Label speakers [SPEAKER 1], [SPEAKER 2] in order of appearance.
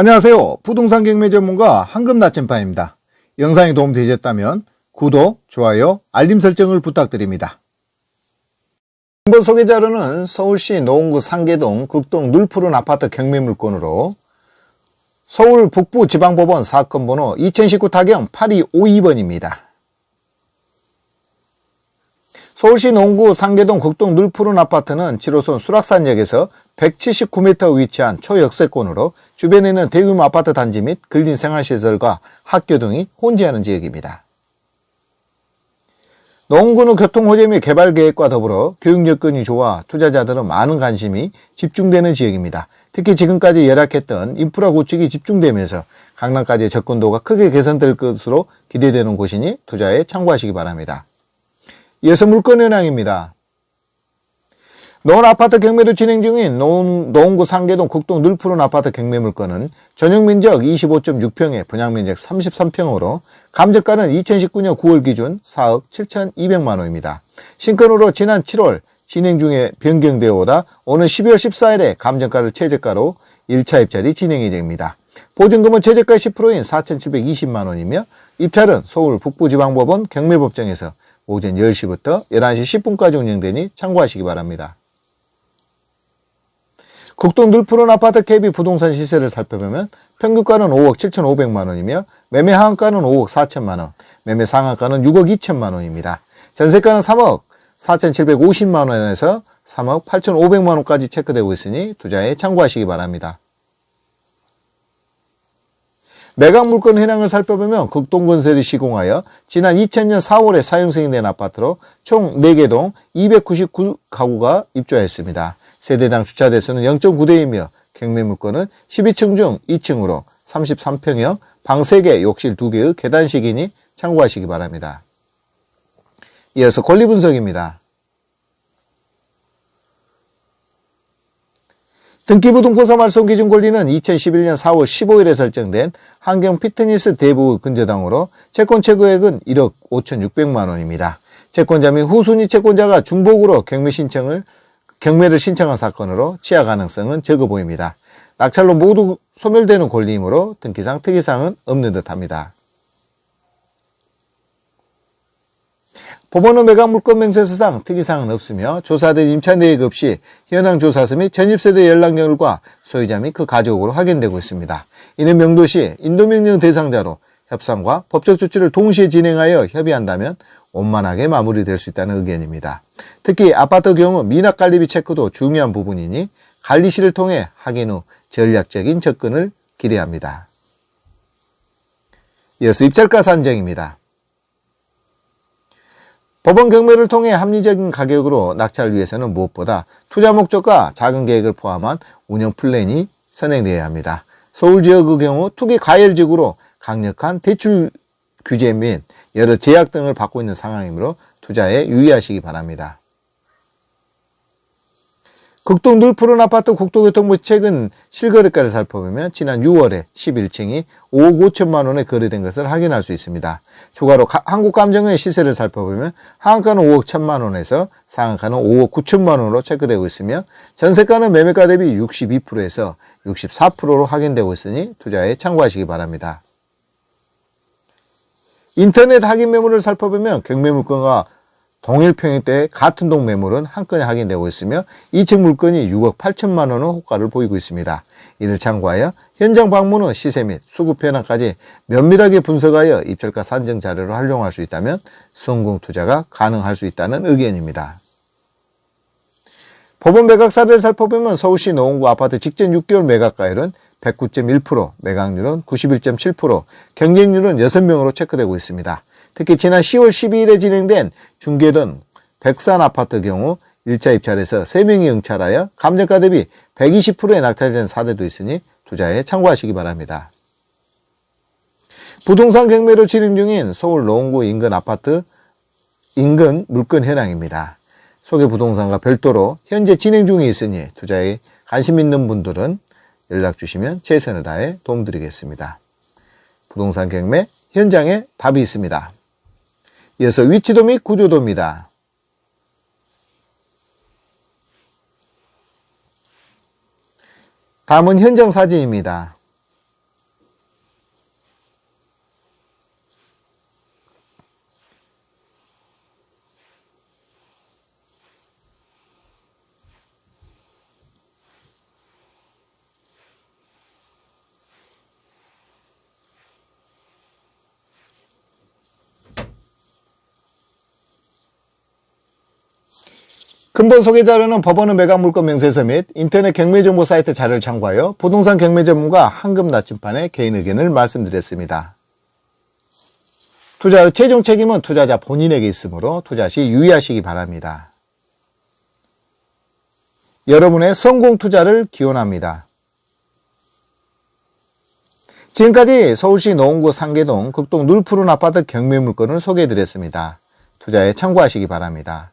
[SPEAKER 1] 안녕하세요. 부동산 경매 전문가 황금 나침반입니다. 영상이 도움되셨다면 구독, 좋아요, 알림 설정을 부탁드립니다. 이번 소개 자료는 서울시 노원구 상계동 극동 눌푸른 아파트 경매 물건으로 서울 북부지방법원 사건 번호 2019 타경 8252번입니다. 서울시 농구 상계동 극동 눌푸른 아파트는 7호선 수락산역에서 179m 위치한 초역세권으로 주변에 있는 대규모 아파트 단지 및 근린 생활시설과 학교 등이 혼재하는 지역입니다. 농구는 교통호재 및 개발 계획과 더불어 교육 여건이 좋아 투자자들은 많은 관심이 집중되는 지역입니다. 특히 지금까지 열악했던 인프라 구축이 집중되면서 강남까지의 접근도가 크게 개선될 것으로 기대되는 곳이니 투자에 참고하시기 바랍니다. 이어서 물건 현황입니다. 노원 아파트 경매로 진행 중인 노원, 노원구 상계동 국동 늘푸른 아파트 경매 물건은 전용 면적 25.6평에 분양 면적 33평으로 감정가는 2019년 9월 기준 4억 7,200만 원입니다. 신건으로 지난 7월 진행 중에 변경되어 오다 오늘 12월 14일에 감정가를 최저가로 1차 입찰이 진행이 됩니다. 보증금은 최저가 10%인 4,720만 원이며 입찰은 서울 북부지방법원 경매법정에서 오전 10시부터 11시 10분까지 운영되니 참고하시기 바랍니다. 국동 늘푸른 아파트 KB 부동산 시세를 살펴보면 평균가는 5억 7,500만 원이며 매매 하한가는 5억 4천만 원, 매매 상한가는 6억 2천만 원입니다. 전세가는 3억 4,750만 원에서 3억 8,500만 원까지 체크되고 있으니 투자에 참고하시기 바랍니다. 매각 물건 현황을 살펴보면 극동건설이 시공하여 지난 2000년 4월에 사용승인 된 아파트로 총 4개 동 299가구가 입주하였습니다. 세대당 주차 대수는 0.9대이며 경매 물건은 12층 중 2층으로 33평형 방 3개, 욕실 2개의 계단식이니 참고하시기 바랍니다. 이어서 권리 분석입니다. 등기부등본사 말소 기준 권리는 2011년 4월 15일에 설정된 환경 피트니스 대부 근저당으로 채권 최고액은 1억 5,600만 원입니다. 채권자 및 후순위 채권자가 중복으로 경매 신청을 경매를 신청한 사건으로 취하 가능성은 적어 보입니다. 낙찰로 모두 소멸되는 권리이므로 등기상 특이사항은 없는 듯합니다. 법원은 매각 물건 맹세서상 특이사항은 없으며 조사된 임차 내역 없이 현황 조사서 및 전입세대 연락률과 소유자 및 그 가족으로 확인되고 있습니다. 이는 명도시 인도명령 대상자로 협상과 법적 조치를 동시에 진행하여 협의한다면 원만하게 마무리될 수 있다는 의견입니다. 특히 아파트 경우 미납 관리비 체크도 중요한 부분이니 관리실을 통해 확인 후 전략적인 접근을 기대합니다. 이어서 입찰가 산정입니다. 법원 경매를 통해 합리적인 가격으로 낙찰을 위해서는 무엇보다 투자 목적과 작은 계획을 포함한 운영 플랜이 선행되어야 합니다. 서울 지역의 경우 투기 과열 지구로 강력한 대출 규제 및 여러 제약 등을 받고 있는 상황이므로 투자에 유의하시기 바랍니다. 극동 늘푸른 아파트 국토교통부 최근 실거래가를 살펴보면 지난 6월에 11층이 5억 5천만 원에 거래된 것을 확인할 수 있습니다. 추가로 한국감정의 시세를 살펴보면 하한가는 5억 1천만 원에서 상한가는 5억 9천만 원으로 체크되고 있으며 전세가는 매매가 대비 62%에서 64%로 확인되고 있으니 투자에 참고하시기 바랍니다. 인터넷 확인 매물을 살펴보면 경매 물건과 동일 평형대 같은 동 매물은 한 건에 확인되고 있으며 2층 물건이 6억 8천만 원의 호가를 보이고 있습니다. 이를 참고하여 현장 방문 후 시세 및 수급 변화까지 면밀하게 분석하여 입찰가 산정 자료를 활용할 수 있다면 성공 투자가 가능할 수 있다는 의견입니다. 법원 매각 사례를 살펴보면 서울시 노원구 아파트 직전 6개월 매각가율은 109.1%, 매각률은 91.7%, 경쟁률은 6명으로 체크되고 있습니다. 특히 지난 10월 12일에 진행된 중계동 백산 아파트 경우 1차 입찰에서 3명이 응찰하여 감정가 대비 120%의 낙찰된 사례도 있으니 투자에 참고하시기 바랍니다. 부동산 경매로 진행 중인 서울 노원구 인근 아파트 인근 물건 현황입니다. 소개 부동산과 별도로 현재 진행 중에 있으니 투자에 관심 있는 분들은 연락 주시면 최선을 다해 도움드리겠습니다. 부동산 경매 현장에 답이 있습니다. 이어서 위치도 및 구조도입니다. 다음은 현장 사진입니다. 근본 소개 자료는 법원의 매각 물건 명세서 및 인터넷 경매 정보 사이트 자료를 참고하여 부동산 경매 전문가 한금 나침판의 개인 의견을 말씀드렸습니다. 투자의 최종 책임은 투자자 본인에게 있으므로 투자 시 유의하시기 바랍니다. 여러분의 성공 투자를 기원합니다. 지금까지 서울시 노원구 상계동 극동 눌푸른 아파트 경매 물건을 소개해드렸습니다. 투자에 참고하시기 바랍니다.